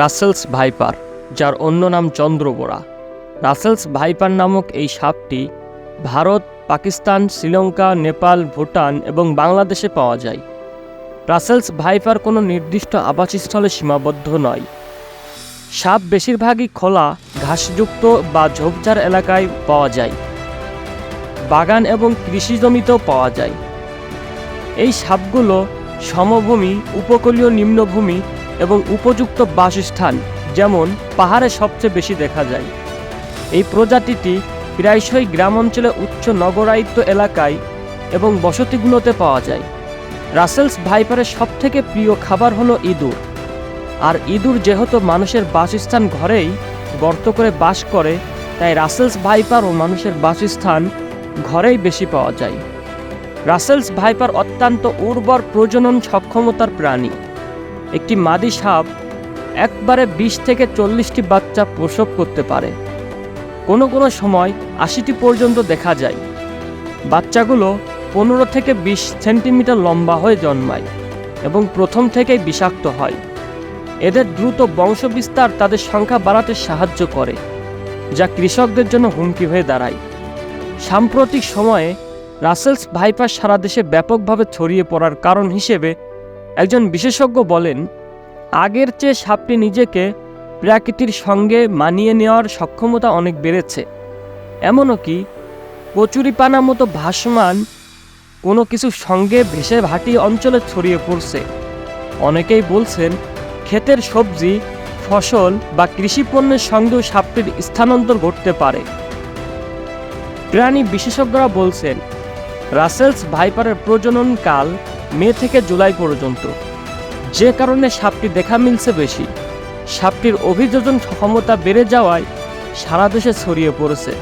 Russell's viper, যার অন্য নাম চন্দ্রবোরা। রাসেলস ভাইপার নামক এই সাপটি ভারত, পাকিস্তান, শ্রীলঙ্কা, নেপাল, ভুটান এবং বাংলাদেশে পাওয়া যায়। রাসেলস ভাইপার কোনো নির্দিষ্ট আবাসস্থলে সীমাবদ্ধ নয়। সাপ বেশিরভাগই খোলা, ঘাসযুক্ত বা ঝোপঝাড় এলাকায় পাওয়া যায়। বাগান এবং কৃষি জমিতেও পাওয়া যায়। এই সাপগুলো সমভূমি, উপকূলীয় নিম্নভূমি এবং উপযুক্ত বাসস্থান, যেমন পাহাড়ে সবচেয়ে বেশি দেখা যায়। এই প্রজাতিটি প্রায়শই গ্রাম অঞ্চলে উচ্চ নগরায়িত্ব এলাকায় এবং বসতিগুলোতে পাওয়া যায়। রাসেলস ভাইপারের সবথেকে প্রিয় খাবার হলো ইঁদুর। আর ইঁদুর যেহেতু মানুষের বাসস্থান ঘরেই গর্ত করে বাস করে, তাই রাসেলস ভাইপার ও মানুষের বাসস্থান ঘরেই বেশি পাওয়া যায়। রাসেলস ভাইপার অত্যন্ত উর্বর প্রজনন সক্ষমতার প্রাণী। একটি মাদি সাপ একবারে বিশ থেকে চল্লিশটি বাচ্চা প্রসব করতে পারে। কোনো কোনো সময় আশিটি পর্যন্ত দেখা যায়। বাচ্চাগুলো পনেরো থেকে বিশ সেন্টিমিটার লম্বা হয়ে জন্মায় এবং প্রথম থেকেই বিষাক্ত হয়। এদের দ্রুত বংশবিস্তার তাদের সংখ্যা বাড়াতে সাহায্য করে, যা কৃষকদের জন্য হুমকি হয়ে দাঁড়ায়। সাম্প্রতিক সময়ে রাসেলস ভাইপার সারা দেশে ব্যাপকভাবে ছড়িয়ে পড়ার কারণ হিসেবে একজন বিশেষজ্ঞ বলেন, আগের চেয়ে সাপটি নিজেকে প্রকৃতির সঙ্গে মানিয়ে নেওয়ার সক্ষমতা অনেক বেড়েছে। এমনও কি, কচুরিপানা মতো ভাসমান কোনো কিছু সঙ্গে ভেসে ভাটি অঞ্চলে ছড়িয়ে পড়ছে। অনেকেই বলছেন, ক্ষেতের সবজি, ফসল বা কৃষি পণ্যের সঙ্গেও সাপটির স্থানান্তর ঘটতে পারে। প্রাণী বিশেষজ্ঞরা বলছেন, রাসেলস ভাইপারের প্রজনন কাল মে থেকে জুলাই পর্যন্ত। যে কারণে সাপটি দেখা মিলছে বেশি। সাপটির অভিযোজন ক্ষমতা বেড়ে যাওয়ায় সারা দেশে ছড়িয়ে পড়েছে।